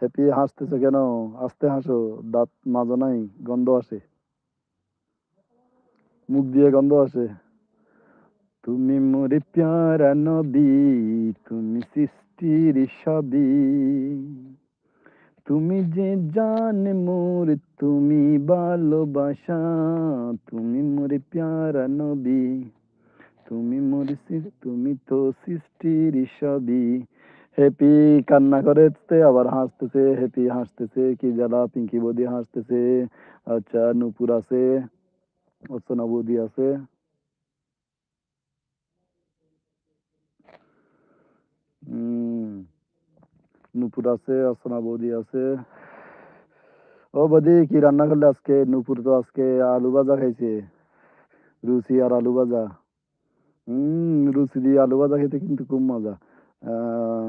Happy হাসতেছো কেন? আস্তে হাসো, দাঁত মাজো নাই, গন্ধ আসে। মুখ দিয়ে গন্ধ আসে। তুমি মোরে প্যারা নবী তুমি সৃষ্টির সবই তুমি যে জান মোর, তুমি ভালোবাসা। তুমি মোরে প্যারা নবী তুমি মোর তুমি তো সৃষ্টির সবই হ্যাপি কান্না করেছে আবার হাসতেছে হ্যাপি হাসতেছে কি জ্বালা পিঙ্কি বদি হাসতেছে আচ্ছা নুপুর আছে অর্চনা বৌদি আছে। নুপুর আছে অর্চনা বৌদি আছে। ও বৌদি কি রান্না করলে আজকে? নুপুর তো আজকে আলু ভাজা খাইছে রুচি আর আলু ভাজা। হম রুচি দিয়ে আলু ভাজা খেতে কিন্তু খুব মজা। আহ,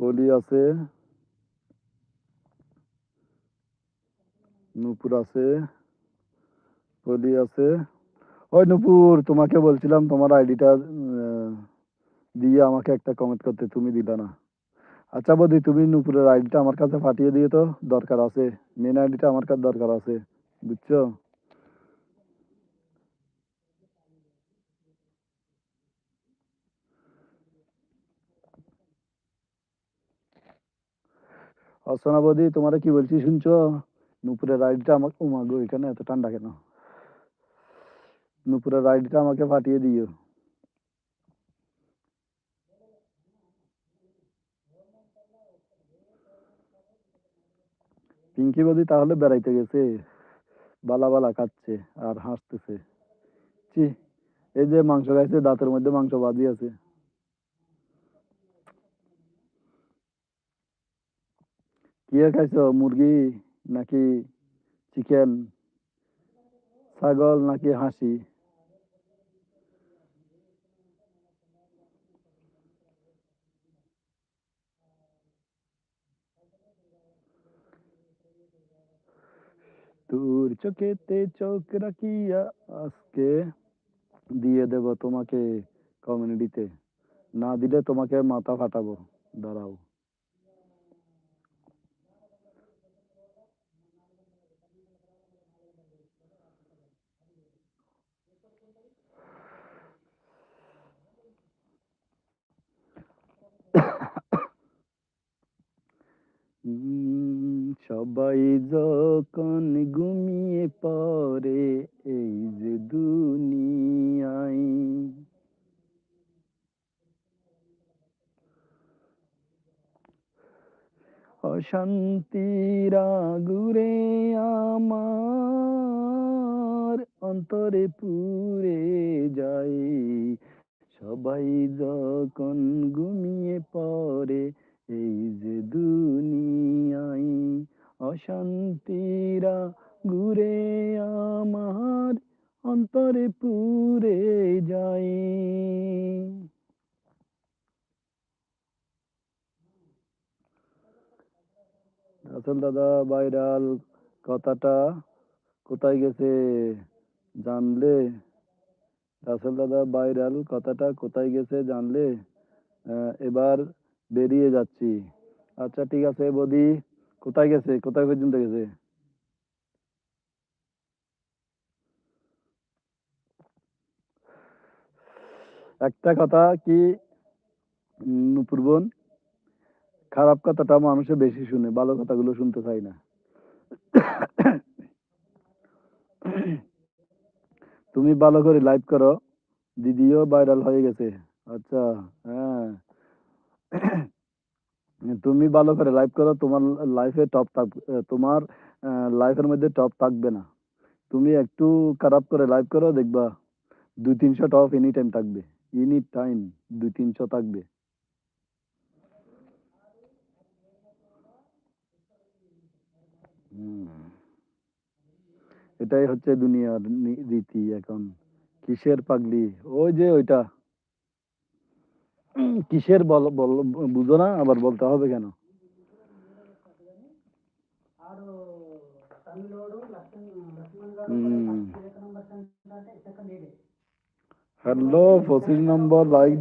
পলি আছে। নুপুর আছে। পলি আছে। ওই নুপুর, তোমাকে বলছিলাম তোমার আইডিটা দিয়ে আমাকে একটা কমেন্ট করতে, তুমি দিলা না। আচ্ছা বৌদি, তুমি নুপুরের আইডিটা আমার কাছে পাঠিয়ে দিয়ে তো, দরকার আছে। মেন আইডিটা আমার কাছে দরকার আছে, বুঝছ? অর্চনা বৌদি তোমারে কি বলছি শুনছো? নুপুরের আইডিটা আমাকে উমা গো, এখানে এত ঠান্ডা কেন? নুপুরের আইডিটা আমাকে পাঠিয়ে দিও। পিঙ্কি বৌদি তাহলে বেড়াইতে গেছে। বালা বালা খাচ্ছে আর হাসতেছে। ছি, এই যে মাংস খাইছে, দাঁতের মধ্যে মাংস বাজি আছে। কি খাইছো, মুরগি নাকি চিকেন ছাগল নাকি হাসি? তোর চোখেতে চোখ রাখিয়া আজকে দিয়ে দেব তোমাকে কমিউনিটিতে না দিলে তোমাকে মাথা ফাটাবো। দাঁড়াও। সবাই যখন ঘুমিয়ে পড়ে, এই যে দুনিয়ায়। অশান্তিরা ঘুরে আমার অন্তরে পুরে যায়। সবাই যখন ঘুমিয়ে অশান্তিরা ঘুরে আমার অন্তরে পুরে যায়। আসল দাদা ভাইরাল কথাটা কোথায় গেছে জানলে? রাসেল দাদা ভাইরাল কথাটা কোথায় গেছে জানলে? এবার বেরিয়ে যাচ্ছি। আচ্ছা ঠিক আছে বদি। কোথায় গেছে? কোথায় পর্যন্ত গেছে? একটা কথা কি উম, নুপুর বোন খারাপ কথাটা মানুষে বেশি শুনে ভালো কথাগুলো শুনতে চাই না। তুমি ভালো করে লাইভ করো দিদিও ভাইরাল হয়ে গেছে। আচ্ছা হ্যাঁ। তুমি ভালো করে লাইভ করো, তোমার লাইফে টপ থাকবে তোমার লাইফের মধ্যে টপ থাকবে না। তুমি একটু খারাপ করে লাইভ করো, দেখবা দুই তিনশো টপ এনি টাইম থাকবে এনি টাইম দুই তিনশো থাকবে। এটাই হচ্ছে দুনিয়ার রীতি এখন। কিসের পাগলি? ওই যে ওইটা। কিসের বল বুঝো না আবার বলতে হবে কেন? হ্যালো পঁচিশ নম্বর লাইক